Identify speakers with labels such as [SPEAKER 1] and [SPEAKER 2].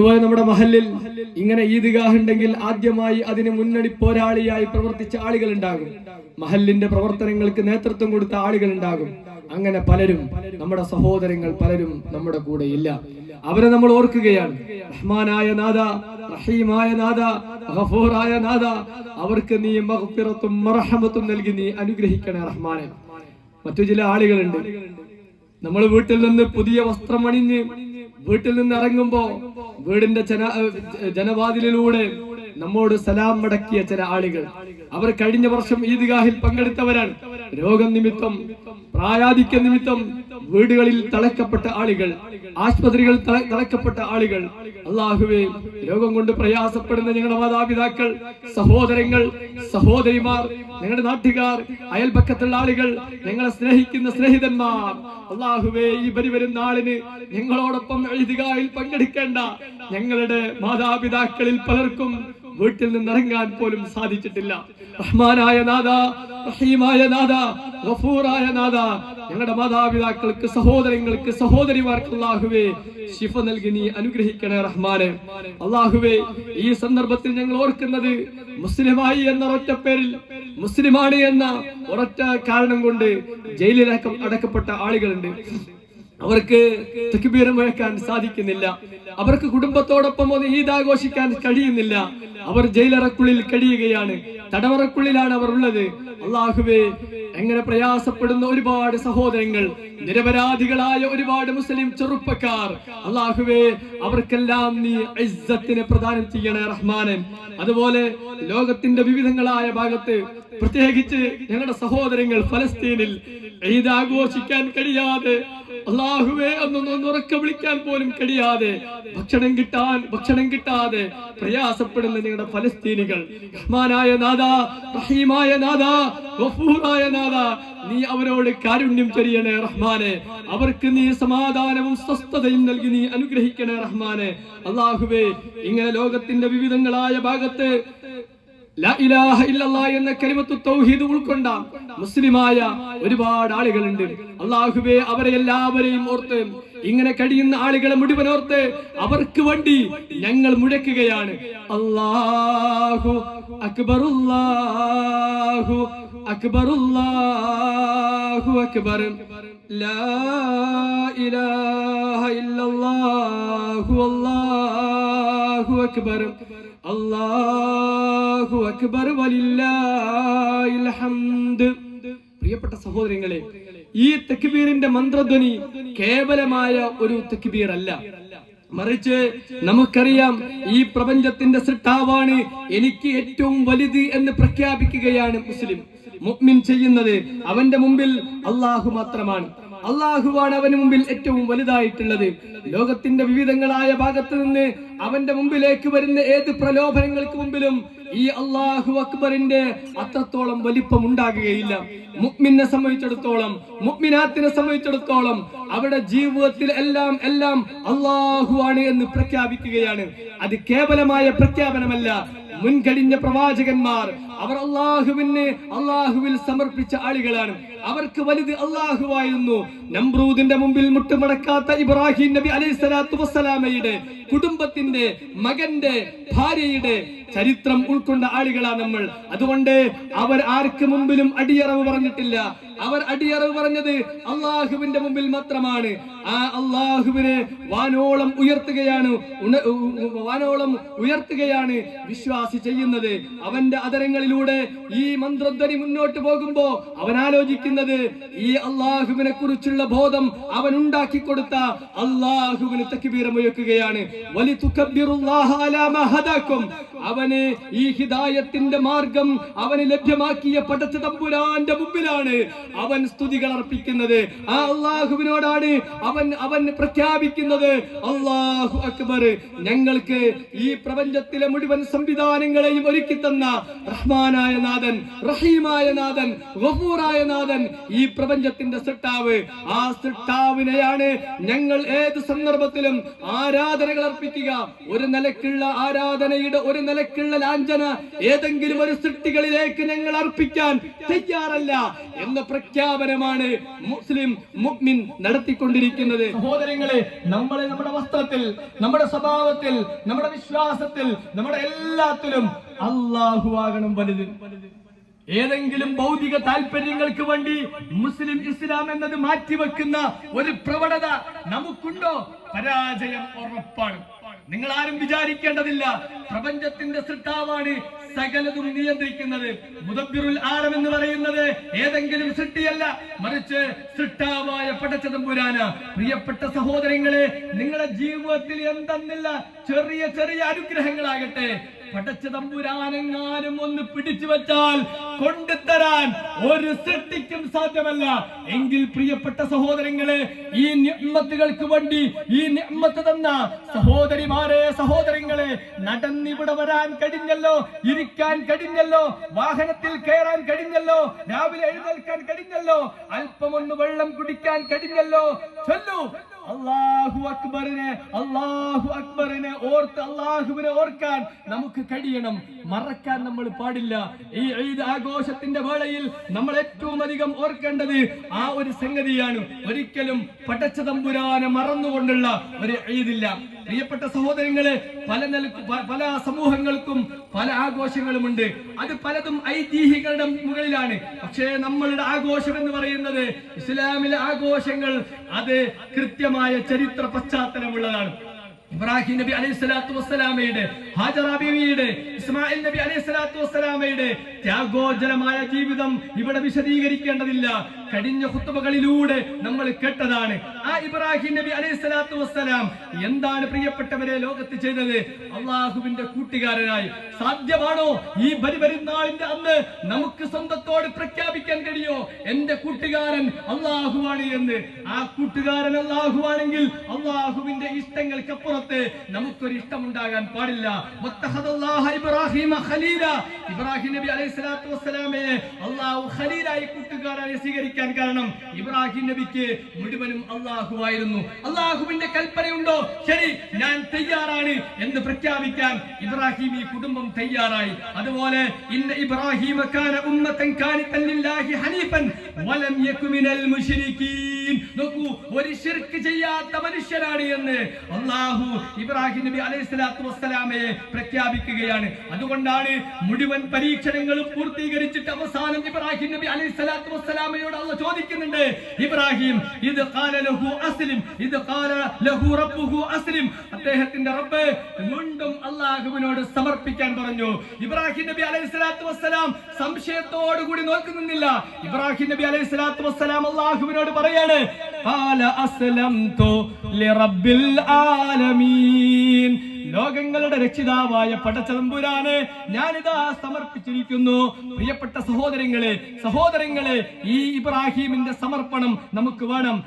[SPEAKER 1] അതുപോലെ നമ്മുടെ മഹലിൽ ഇങ്ങനെ ഈദ്ഗാഹ് ഉണ്ടെങ്കിൽ ആദ്യമായി അതിന് മുന്നണി പോരാളിയായി പ്രവർത്തിച്ച ആളുകൾ ഉണ്ടാകും. മഹലിന്റെ പ്രവർത്തനങ്ങൾക്ക് നേതൃത്വം കൊടുത്ത ആളുകൾ ഉണ്ടാകും. അങ്ങനെ പലരും നമ്മുടെ സഹോദരങ്ങൾ പലരും നമ്മുടെ കൂടെ ഇല്ല. അവരെ നമ്മൾ ഓർക്കുകയാണ്. റഹ്മാനായ നാഥ റഹീമായ നാഥ ഗഫൂറായ നാഥ അവർക്ക് നീ മഗ്ഫിറത്തും മർഹമത്തും നൽകി നീ അനുഗ്രഹിക്കണേ റഹ്മാനെ. മറ്റു ചില ആളുകളുണ്ട്. നമ്മൾ വീട്ടിൽ നിന്ന് പുതിയ വസ്ത്രം അണിഞ്ഞ് വീട്ടിൽ നിന്ന് ഇറങ്ങുമ്പോ വീടിന്റെ ജന ജനവാതിലിലൂടെ നമ്മോട് സലാം മടക്കിയ ചില ആളുകൾ. അവർ കഴിഞ്ഞ വർഷം ഈദ്ഗാഹിൽ പങ്കെടുത്തവരാണ്. രോഗം നിമിത്തം പ്രായാധിക്യ നിമിത്തം വീടുകളിൽ തളക്കപ്പെട്ട ആളുകൾ ആശുപത്രികൾ തള- തളക്കപ്പെട്ട ആളുകൾ. അള്ളാഹുവേ രോഗം കൊണ്ട് പ്രയാസപ്പെടുന്ന ഞങ്ങളുടെ മാതാപിതാക്കൾ സഹോദരങ്ങൾ സഹോദരിമാർ ഞങ്ങളുടെ നാട്ടുകാർ അയൽപക്കത്തുള്ള ആളുകൾ ഞങ്ങളെ സ്നേഹിക്കുന്ന സ്നേഹിതന്മാർ. അള്ളാഹുവേ ഈ ബലി വരുന്ന ആളിന് ഞങ്ങളോടൊപ്പം എഴുതുകയിൽ പങ്കെടുക്കേണ്ട ഞങ്ങളുടെ മാതാപിതാക്കളിൽ പലർക്കും വീട്ടിൽ നിന്ന് ഇറങ്ങാൻ പോലും സാധിച്ചിട്ടില്ല. റഹ്മാനായ നാഥ റഹീമായ നാഥ ഗഫൂറായ നാഥ. ഞങ്ങളുടെ മാതാപിതാക്കൾക്ക് സഹോദരങ്ങൾക്ക് സഹോദരിമാർക്ക് അള്ളാഹുവേ ശിഫ നൽകി നീ അനുഗ്രഹിക്കണേ റഹ്മാനെ. അള്ളാഹുവേ ഈ സന്ദർഭത്തിൽ ഞങ്ങൾ ഓർക്കുന്നത് മുസ്ലിമായി എന്ന ഒറ്റ പേരിൽ മുസ്ലിമാണ് എന്ന ഒരൊറ്റ കാരണം കൊണ്ട് ജയിലിൽ അടക്കപ്പെട്ട ആളുകളുണ്ട്. അവർക്ക് തക്ബീർ മുഴക്കാൻ സാധിക്കുന്നില്ല. അവർക്ക് കുടുംബത്തോടൊപ്പം ഒന്ന് ഈദ് ആഘോഷിക്കാൻ കഴിയുന്നില്ല. അവർ ജയിലറക്കുള്ളിൽ കഴിയുകയാണ്. തടവറക്കുള്ളിലാണ് അവർ ഉള്ളത്. അള്ളാഹുവേ എങ്ങനെ പ്രയാസപ്പെടുന്ന ഒരുപാട് സഹോദരങ്ങൾ നിരപരാധികളായ ഒരുപാട് മുസ്ലിം ചെറുപ്പക്കാർ. അള്ളാഹുവേ അവർക്കെല്ലാം നീ ഇസ്സത്തിനെ പ്രദാനം ചെയ്യണേ റഹ്മാനൻ അതുപോലെ ലോകത്തിന്റെ വിവിധങ്ങളായ ഭാഗത്ത് പ്രത്യേകിച്ച് ഞങ്ങളുടെ സഹോദരങ്ങൾ ഫലസ്തീനിൽ ഈദ് ആഘോഷിക്കാൻ കഴിയാതെ അള്ളാഹുവേ അന്ന് ഉറക്കെ വിളിക്കാൻ പോലും കഴിയാതെ ഭക്ഷണം കിട്ടാൻ ഭക്ഷണം കിട്ടാതെ പ്രയാസപ്പെടുന്ന നിങ്ങളുടെ ഫലസ്തീനികൾ. റഹ്മാനായ നാഥ റഹീമായ നാഥ ഗഫൂറായ നാഥ നീ അവരോട് കാരുണ്യം ചൊരിയണേ റഹ്മാനെ. അവർക്ക് നീ സമാധാനവും സ്വസ്ഥതയും നൽകി നീ അനുഗ്രഹിക്കണേ റഹ്മാനെ. അള്ളാഹുവേ ഇങ്ങനെ ലോകത്തിന്റെ വിവിധങ്ങളായ ഭാഗത്ത് എന്ന കലിമത്തു തൗഹീദ് ഉൾക്കൊണ്ട മുസ്ലിമായ ഒരുപാട് ആളുകളുണ്ട്. അള്ളാഹുബെ അവരെ എല്ലാവരെയും ഓർത്ത് ഇങ്ങനെ കഴിയുന്ന ആളുകളെ മുഴുവൻ അവർക്ക് വേണ്ടി ഞങ്ങൾ മുഴക്കുകയാണ്. അല്ലാഹു അക്ബറുല്ലാഹു അക്ബറുല്ലാഹു അക്ബർ. ലാ ഇലാഹ ഇല്ലല്ലാഹു അല്ലാഹു അക്ബർ. അക്ബർ പ്രിയപ്പെട്ട സഹോദരങ്ങളെ ഈ തെക്കുബീറിന്റെ മന്ത്രധ്വനി കേവലമായ ഒരു തക്ബീർ അല്ല മറിച്ച് നമുക്കറിയാം ഈ പ്രപഞ്ചത്തിന്റെ സൃഷ്ടാവാണ് എനിക്ക് ഏറ്റവും വലുത് എന്ന് പ്രഖ്യാപിക്കുകയാണ് മുസ്ലിം. മുഅ്മിൻ ചെയ്യുന്നത് അവന്റെ മുമ്പിൽ അള്ളാഹു മാത്രമാണ്. അള്ളാഹുവാണ് അവന് മുമ്പിൽ ഏറ്റവും വലുതായിട്ടുള്ളത്. ലോകത്തിന്റെ വിവിധങ്ങളായ ഭാഗത്ത് നിന്ന് അവന്റെ മുമ്പിലേക്ക് വരുന്ന ഏത് പ്രലോഭനങ്ങൾക്ക് മുമ്പിലും ഈ അള്ളാഹു അക്ബറിന്റെ അത്രത്തോളം വലിപ്പം ഉണ്ടാകുകയില്ല മുഗ്മിനെ സംബന്ധിച്ചിടത്തോളം മുഗ്മിനാത്തിനെ സംബന്ധിച്ചിടത്തോളം അവിടെ ജീവിതത്തിൽ എല്ലാം എല്ലാം അള്ളാഹു ആണ് എന്ന് പ്രഖ്യാപിക്കുകയാണ്. അത് കേവലമായ പ്രഖ്യാപനമല്ല മുൻകഴിഞ്ഞ പ്രവാചകന്മാർ അവർ അള്ളാഹുവിന് അള്ളാഹുവിൽ സമർപ്പിച്ച ആളുകളാണ്. അവർക്ക് വലുത് അള്ളാഹുവായിരുന്നു. നമ്രൂദിന്റെ മുമ്പിൽ മുട്ടുമടക്കാത്ത ഇബ്രാഹിം നബി അലൈഹി സ്വലാത്തു വസ്സലാമയുടെ കുടുംബത്തിന്റെ മകന്റെ ഭാര്യയുടെ ചരിത്രം ഉൾക്കൊണ്ട ആളുകളാ നമ്മൾ. അതുകൊണ്ട് അവർ ആർക്ക് മുമ്പിലും അടിയറവ് പറഞ്ഞിട്ടില്ല. അവർ അടിയറവ് പറഞ്ഞത് അള്ളാഹുവിന്റെ മുമ്പിൽ മാത്രമാണ്. ആ അള്ളാഹുവിനെ വാനോളം ഉയർത്തുകയാണ് വാനോളം ഉയർത്തുകയാണ് വിശ്വാസി ചെയ്യുന്നത്. അവന്റെ അതരങ്ങളിലൂടെ ഈ മന്ത്രധ്വനി മുന്നോട്ട് പോകുമ്പോ അവൻ ആലോചിക്കുന്നത് ഈ അള്ളാഹുവിനെ കുറിച്ചുള്ള ബോധം അവൻ ഉണ്ടാക്കി കൊടുത്ത അള്ളാഹുവിന് തക്കിബീരമുയക്കുകയാണ് വലി തുക്കബ്ബിറുല്ലാഹ അലാ മാ ഹദാക്കും അവന് ഈ ഹിദായത്തിന്റെ മാർഗം അവന് ലഭ്യമാക്കിയ പടച്ച തമ്പുരാന്റെ മുമ്പിലാണ് അവൻ സ്തുതികൾ അർപ്പിക്കുന്നത്. ആ അള്ളാഹുവിനോടാണ് അവൻ അവൻ പ്രഖ്യാപിക്കുന്നത്. അള്ളാഹു അക്ബർ. ഞങ്ങൾക്ക് ഈ പ്രപഞ്ചത്തിലെ മുഴുവൻ സംവിധാനങ്ങളെയും ഒരുക്കി തന്ന റഹ്മാനായ നാഥൻ റഹീമായ നാഥൻ ഗഫൂറായ നാഥൻ ഈ പ്രപഞ്ചത്തിന്റെ സൃഷ്ടാവ്. ആ സൃഷ്ടാവിനെയാണ് ഞങ്ങൾ ഏത് സന്ദർഭത്തിലും ആരാധനകൾ അർപ്പിക്കുക. ഒരു നിലക്കുള്ള ആരാധനയുടെ ഒരു നിലക്കുള്ള ലാഞ്ചന ഏതെങ്കിലും ഒരു സൃഷ്ടികളിലേക്ക് ഞങ്ങൾ അർപ്പിക്കാൻ തയ്യാറല്ല എന്ന പ്രഖ്യാപനമാണ് മുസ്ലിം മുഗ്മിൻ നടത്തിക്കൊണ്ടിരിക്കുന്നത്. സഹോദരങ്ങളെ നമ്മളെ നമ്മുടെ വസ്ത്രത്തിൽ നമ്മുടെ സ്വഭാവത്തിൽ നമ്മുടെ വിശ്വാസത്തിൽ നമ്മുടെ എല്ലാത്തിലും അള്ളാഹു ആകണം വലുത്. ഏതെങ്കിലും ഭൗതിക താല്പര്യങ്ങൾക്ക് വേണ്ടി മുസ്ലിം ഇസ്ലാം എന്നത് മാറ്റിവെക്കുന്ന ഒരു പ്രവണത നമുക്കുണ്ടോ? പരാജയം ഉറപ്പാണ്. നിങ്ങൾ ആരും വിചാരിക്കേണ്ടതില്ല. പ്രപഞ്ചത്തിന്റെ സൃഷ്ടാവാണ് സകലതും നിയന്ത്രിക്കുന്നത്. മുദബ്ബിറുൽ ആലം എന്ന് പറയുന്നത് ഏതെങ്കിലും സൃഷ്ടിയല്ല. മറിച്ച് സൃഷ്ടാവായ പടച്ചതമ്പുരാന പ്രിയപ്പെട്ട സഹോദരങ്ങളെ നിങ്ങളുടെ ജീവിതത്തിൽ എന്തെന്നില്ല ചെറിയ ചെറിയ അനുഗ്രഹങ്ങളാകട്ടെ. പടച്ച തമ്പുരാനെങ്ങാനും ഒന്ന് പിടിച്ചു വെച്ചാൽ കൊണ്ടുതരാൻ ഒരു സൃഷ്ടിക്കും സാധ്യമല്ല. എങ്കിൽ പ്രിയപ്പെട്ട സഹോദരങ്ങളെ ഈ നിമ്മത്തുകൾക്ക് വേണ്ടി ഈ നിമ്മത്ത് തന്ന സഹോദരിമാരെ സഹോദരങ്ങളെ നടന്നിവിടെ വരാൻ കഴിഞ്ഞല്ലോ ഇരിക്കാൻ കഴിഞ്ഞല്ലോ വാഹനത്തിൽ കയറാൻ കഴിഞ്ഞല്ലോ രാവിലെ എഴുന്നേൽക്കാൻ കഴിഞ്ഞല്ലോ അല്പമൊന്ന് വെള്ളം കുടിക്കാൻ കഴിഞ്ഞല്ലോ. ചൊല്ലു. അള്ളാഹു അക്ബറിനെ അള്ളാഹു അക്ബറിനെ ഓർത്ത് അള്ളാഹുവിനെ ഓർക്കാൻ നമുക്ക് കഴിയണം. മറക്കാൻ നമ്മൾ പാടില്ല. ഈ ഈദ് ആഘോഷത്തിന്റെ വേളയിൽ നമ്മൾ ഏറ്റവും അധികം ഓർക്കേണ്ടത് ആ ഒരു സംഗതിയാണ്. ഒരിക്കലും പടച്ച തമ്പുരാനെ മറന്നുകൊണ്ടുള്ള ഒരു ഈദില്ല. പ്രിയപ്പെട്ട സഹോദരങ്ങളെ പല പല സമൂഹങ്ങൾക്കും പല ആഘോഷങ്ങളുമുണ്ട്. അത് പലതും ഐതിഹ്യങ്ങളുടെ മുകളിലാണ്. പക്ഷേ നമ്മളുടെ ആഘോഷം എന്ന് പറയുന്നത് ഇസ്ലാമിലെ ആഘോഷങ്ങൾ അത് കൃത്യമായ ചരിത്ര പശ്ചാത്തലമുള്ളതാണ്. ഇബ്രാഹിം നബി അലൈഹി സ്വലാത്തു വസ്സലാമയുടെ ഹാജറ ബീവിയുടെ ഇസ്മായിൽ നബി അലൈഹി സ്വലാത്തു വസ്സലാമയുടെ ത്യാഗോജലമായ ജീവിതം ഇവിടെ വിശദീകരിക്കേണ്ടതില്ല. കഴിഞ്ഞ ഹുത്തുബകളിലൂടെ നമ്മൾ കേട്ടതാണ്. ആ ഇബ്രാഹിം നബി അലൈഹി സ്വലാത്തു വസ്സലാം എന്താണ് പ്രിയപ്പെട്ടവരെ ലോകത്ത് ചെയ്തത്? അള്ളാഹുവിന്റെ കൂട്ടുകാരനായി. സാധ്യമാണോ ഈ ബലിപെരുന്നാളിന്റെ അന്ന് നമുക്ക് സ്വന്തത്തോട് പ്രഖ്യാപിക്കാൻ കഴിയോ? എന്റെ കൂട്ടുകാരൻ അള്ളാഹുവാണ് എന്ന്. ആ കൂട്ടുകാരൻ അള്ളാഹുവാണെങ്കിൽ അള്ളാഹുവിന്റെ ഇഷ്ടങ്ങൾക്കപ്പുറത്ത് നമുക്കൊരു ഇഷ്ടമുണ്ടാകാൻ പാടില്ല. ഖലീല. ഇബ്രാഹിം നബി അലൈഹി സ്വലാത്തു വസ്സലാമയെ അള്ളാഹു ഖലീലായി കൂട്ടുകാരായി സ്വീകരിക്കാൻ കാരണം ഇബ്രാഹിം നബിക്ക് മുഴുവനും അള്ളാഹുവായിരുന്നു. അള്ളാഹുവിന്റെ കൽപ്പനയുണ്ടോ? ശരി ഞാൻ തയ്യാറാണ് എന്ന് പ്രഖ്യാപിക്കാൻ ഇബ്രാഹിം ഈ കുടുംബം തയ്യാറായി. അതുപോലെ ഇന്ന ഇബ്രാഹിം ഹനീഫൻ വലം യകു മിനൽ മുശ്രിക്കീൻ ഒരു ശിർക്ക് ചെയ്യാത്ത മനുഷ്യനാണ് എന്ന് അള്ളാഹു ഇബ്രാഹിം നബി അലൈഹി സ്വലാത്തു വസ്സലാമയെ പ്രഖ്യാപിക്കുകയാണ്. അതുകൊണ്ടാണ് മുഴുവൻ പരീക്ഷണങ്ങളും പൂർത്തീകരിച്ചിട്ട് അവസാനം ഇബ്രാഹിം നബി അലൈഹി സ്വലാത്തു വസ്സലാമയോട് അള്ള ചോദിക്കുന്നുണ്ട് ഇബ്രാഹിം ഇത് കാല ലഹു അസ്ലിം ഇത് കാല ലഹു റബ്ബുഹു അസ്ലിം. അദ്ദേഹത്തിന്റെ റബ്ബ് വീണ്ടും അള്ളാഹുവിനോട് സമർപ്പിക്കാൻ പറഞ്ഞു. ഇബ്രാഹിം നബി അലൈഹി സ്വലാത്തു വസ്സലാം സംശയത്തോടു കൂടി നോക്കുന്നില്ല ഇബ്രാഹിം നബി അലൈഹി സ്വലാത്തു വസ്സലാം അള്ളാഹുവിനോട് പറയാണ് ആലമീൻ ലോകങ്ങളുടെ രക്ഷിതാവായ പടച്ചതമ്പുരാനെ ഞാനിതാ സമർപ്പിച്ചിരിക്കുന്നു. പ്രിയപ്പെട്ട സഹോദരങ്ങളെ സഹോദരങ്ങളെ ഈ ഇബ്രാഹിമിന്റെ സമർപ്പണം നമുക്ക് വേണം.